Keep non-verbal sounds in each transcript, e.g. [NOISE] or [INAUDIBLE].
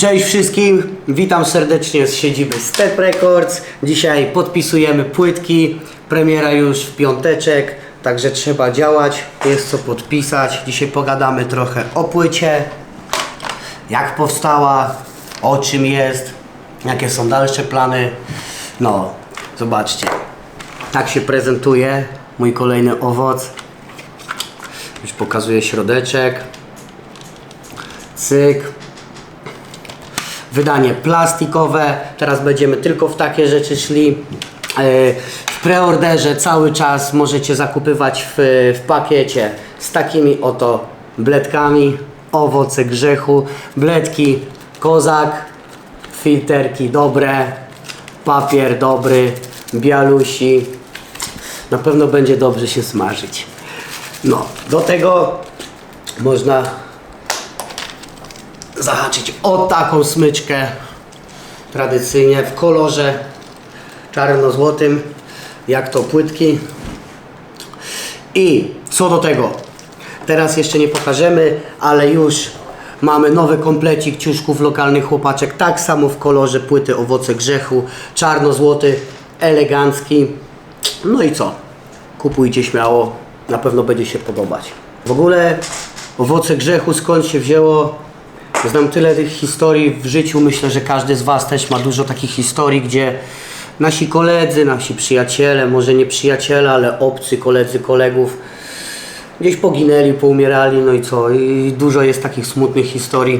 Cześć wszystkim, witam serdecznie z siedziby Step Records. Dzisiaj podpisujemy płytki, premiera już w piąteczek, także trzeba działać, jest co podpisać. Dzisiaj pogadamy trochę o płycie, jak powstała, o czym jest, jakie są dalsze plany. No, zobaczcie, tak się prezentuje mój kolejny owoc. Już pokazuję środeczek. Cyk. Wydanie plastikowe. Teraz będziemy tylko w takie rzeczy szli. Yy, W preorderze cały czas możecie zakupywać w, w pakiecie z takimi oto bledkami. Owoce grzechu. Bledki kozak. Filterki dobre. Papier dobry. Bialusi. Na pewno będzie dobrze się smażyć. No, do tego można zahaczyć o taką smyczkę. Tradycyjnie w kolorze czarno-złotym jak to płytki. I co do tego teraz jeszcze nie pokażemy ale już mamy nowy komplecik ciuszków lokalnych chłopaczek tak samo w kolorze płyty owoce grzechu czarno-złoty elegancki. No i co? Kupujcie śmiało na pewno będzie się podobać. W ogóle owoce grzechu skąd się wzięło Znam tyle tych historii w życiu, myślę, że każdy z Was też ma dużo takich historii, gdzie nasi koledzy, nasi przyjaciele, może nie przyjaciele, ale obcy koledzy kolegów gdzieś poginęli, poumierali, no i co? I dużo jest takich smutnych historii.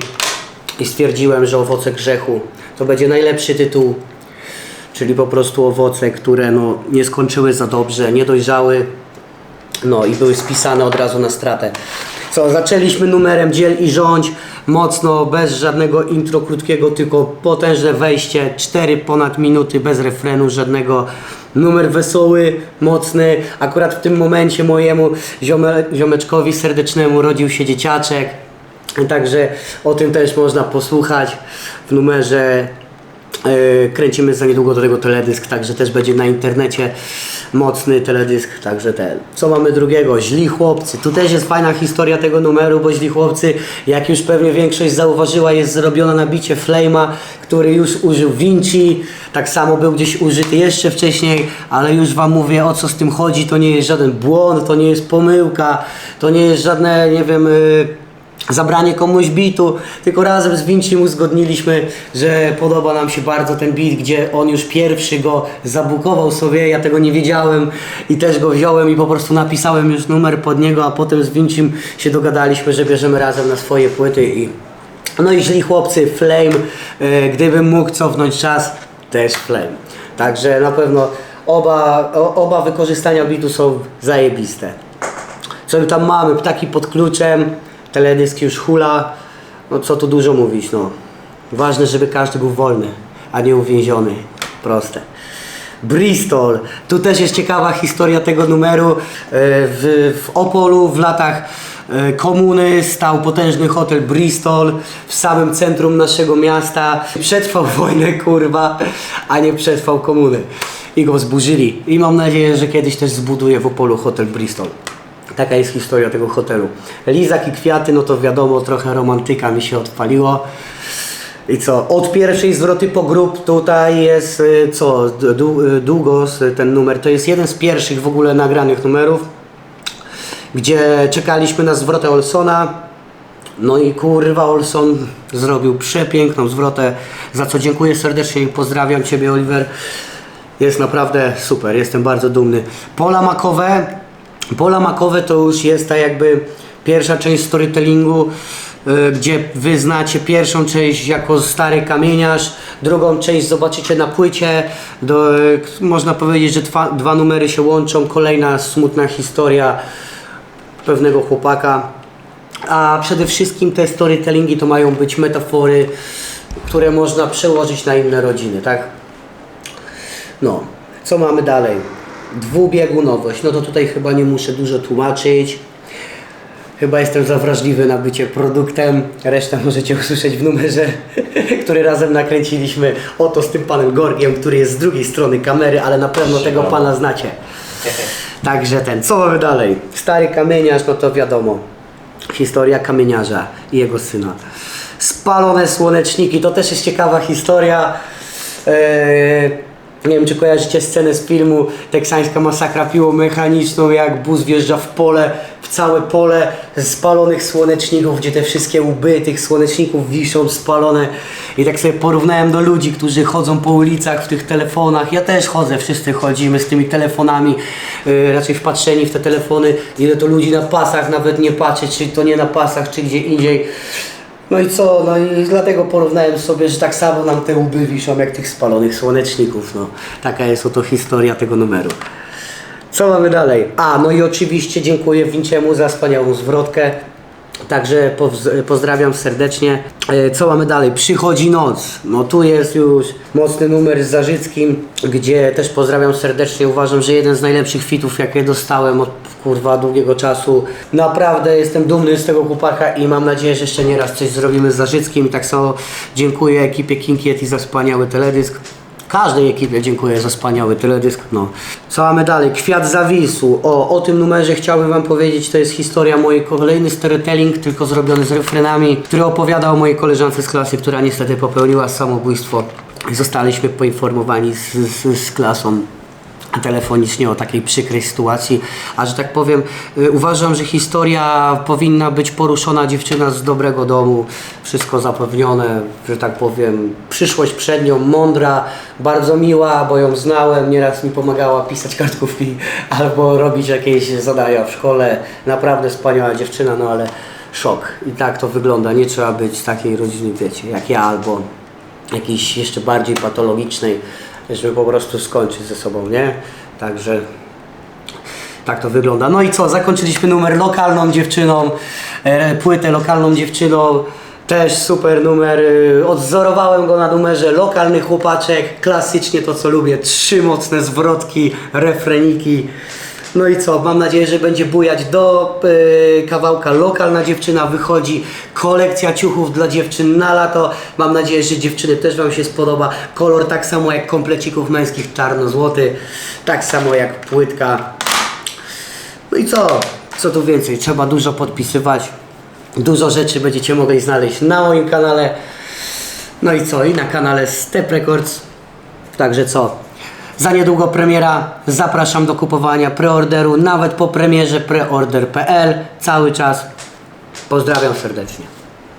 I stwierdziłem, że owoce grzechu to będzie najlepszy tytuł, czyli po prostu owoce, które no, nie skończyły za dobrze, nie dojrzały, no i były spisane od razu na stratę. Co, zaczęliśmy numerem dziel i rządź, mocno, bez żadnego intro krótkiego, tylko potężne wejście, 4 ponad minuty, bez refrenu żadnego. Numer wesoły, mocny. Akurat w tym momencie mojemu ziome, ziomeczkowi serdecznemu rodził się dzieciaczek. Także o tym też można posłuchać w numerze kręcimy za niedługo do tego teledysk, także też będzie na internecie mocny teledysk, także ten. Co mamy drugiego? Źli chłopcy. Tu też jest fajna historia tego numeru, bo źli chłopcy, jak już pewnie większość zauważyła, jest zrobiona na bicie Flame'a, który już użył Vinci, tak samo był gdzieś użyty jeszcze wcześniej, ale już wam mówię o co z tym chodzi, to nie jest żaden błąd, to nie jest pomyłka, to nie jest żadne, nie wiem... Yy, zabranie komuś bitu, tylko razem z Vincim uzgodniliśmy, że podoba nam się bardzo ten beat, gdzie on już pierwszy go zabukował sobie, ja tego nie wiedziałem i też go wziąłem i po prostu napisałem już numer pod niego, a potem z Vincim się dogadaliśmy, że bierzemy razem na swoje płyty i no i źli chłopcy, Flame, e, gdybym mógł cofnąć czas, też Flame. Także na pewno oba, oba wykorzystania bitu są zajebiste. Co my tam mamy? Ptaki pod kluczem, teledysk już hula. No co tu dużo mówić, no. Ważne, żeby każdy był wolny, a nie uwięziony. Proste. Bristol. Tu też jest ciekawa historia tego numeru. E, W, w Opolu w latach e, komuny stał potężny hotel Bristol w samym centrum naszego miasta. Przetrwał [LAUGHS] wojnę, kurwa, a nie przetrwał komuny. I go zburzyli. I mam nadzieję, że kiedyś też zbuduje w Opolu hotel Bristol. Taka jest historia tego hotelu. Lizak i kwiaty, no to wiadomo, trochę romantyka mi się odpaliło. I co? Od pierwszej zwroty po grup tutaj jest y, co? Y, Długos, y, ten numer. To jest jeden z pierwszych w ogóle nagranych numerów, gdzie czekaliśmy na zwrotę Olsona. No i kurwa Olson zrobił przepiękną zwrotę, za co dziękuję serdecznie i pozdrawiam Ciebie Oliver. Jest naprawdę super, jestem bardzo dumny. Pola makowe, pola makowe to już jest tak jakby pierwsza część storytellingu, y, gdzie wy znacie pierwszą część jako stary kamieniarz, drugą część zobaczycie na płycie. Do, y, można powiedzieć, że dwa, dwa numery się łączą, kolejna smutna historia pewnego chłopaka. A przede wszystkim te storytellingi to mają być metafory, które można przełożyć na inne rodziny, tak? No, co mamy dalej? Dwubiegunowość. No to tutaj chyba nie muszę dużo tłumaczyć. Chyba jestem za wrażliwy na bycie produktem. Resztę możecie usłyszeć w numerze, [LAUGHS] który razem nakręciliśmy. Oto z tym panem Gorgiem, który jest z drugiej strony kamery, ale na pewno tego pana znacie. [LAUGHS] Także ten, co mamy dalej? Stary kamieniarz, no to wiadomo. Historia kamieniarza i jego syna. spalone słoneczniki. To też jest ciekawa historia. Eee, nie wiem, czy kojarzycie scenę z filmu Teksańska masakra piłą mechaniczną, jak bus wjeżdża w pole, w całe pole spalonych słoneczników, gdzie te wszystkie łby tych słoneczników wiszą spalone. I tak sobie porównałem do ludzi, którzy chodzą po ulicach w tych telefonach. Ja też chodzę, wszyscy chodzimy z tymi telefonami, yy, raczej wpatrzeni w te telefony. Ile to ludzi na pasach, nawet nie patrzę, czy to nie na pasach, czy gdzie indziej. No i co? No i dlatego porównałem sobie, że tak samo nam te łby wiszą jak tych spalonych słoneczników. No, taka jest oto historia tego numeru. Co mamy dalej? A, no i oczywiście dziękuję Winciemu za wspaniałą zwrotkę. Także pozdrawiam serdecznie. E, Co mamy dalej? Przychodzi noc. No tu jest już mocny numer z Zarzyckim, gdzie też pozdrawiam serdecznie. Uważam, że jeden z najlepszych fitów, jakie dostałem od kurwa długiego czasu. Naprawdę jestem dumny z tego chłopaka i mam nadzieję, że jeszcze nie raz coś zrobimy z Zarzyckim. I tak samo dziękuję ekipie King Yeti za wspaniały teledysk. Każdej ekipie dziękuję za wspaniały teledysk. No. Co mamy dalej? Kwiat zawisu. O, o tym numerze chciałbym Wam powiedzieć. To jest historia mojej kolejny storytelling, tylko zrobiony z refrenami, który opowiada o mojej koleżance z klasy, która niestety popełniła samobójstwo. Zostaliśmy poinformowani z, z, z klasą telefonicznie o takiej przykrej sytuacji, a że tak powiem, y, uważam, że historia powinna być poruszona dziewczyna z dobrego domu, wszystko zapewnione, że tak powiem, przyszłość przed nią, mądra, bardzo miła, bo ją znałem, nieraz mi pomagała pisać kartkówki [LAUGHS] albo robić jakieś zadania w szkole, naprawdę wspaniała dziewczyna, no ale szok. I tak to wygląda, nie trzeba być takiej rodziny, wiecie, jak ja albo jakiejś jeszcze bardziej patologicznej, żeby po prostu skończyć ze sobą, nie? Także tak to wygląda. No i co, zakończyliśmy numer lokalną dziewczyną, e, płytę lokalną dziewczyną, też super numer, e, odzorowałem go na numerze lokalny chłopaczek, klasycznie to co lubię, trzy mocne zwrotki, refreniki. No i co, mam nadzieję, że będzie bujać do e, kawałka lokalna dziewczyna, wychodzi kolekcja ciuchów dla dziewczyn na lato. Mam nadzieję, że dziewczyny też Wam się spodoba. Kolor tak samo jak komplecików męskich czarno-złoty, tak samo jak płytka. No i co? Co tu więcej? Trzeba dużo podpisywać. Dużo rzeczy będziecie mogli znaleźć na moim kanale. No i co? I na kanale Step Records. Także co? Za niedługo premiera. Zapraszam do kupowania preorderu. Nawet po premierze preorder.pl. Cały czas. Pozdrawiam serdecznie.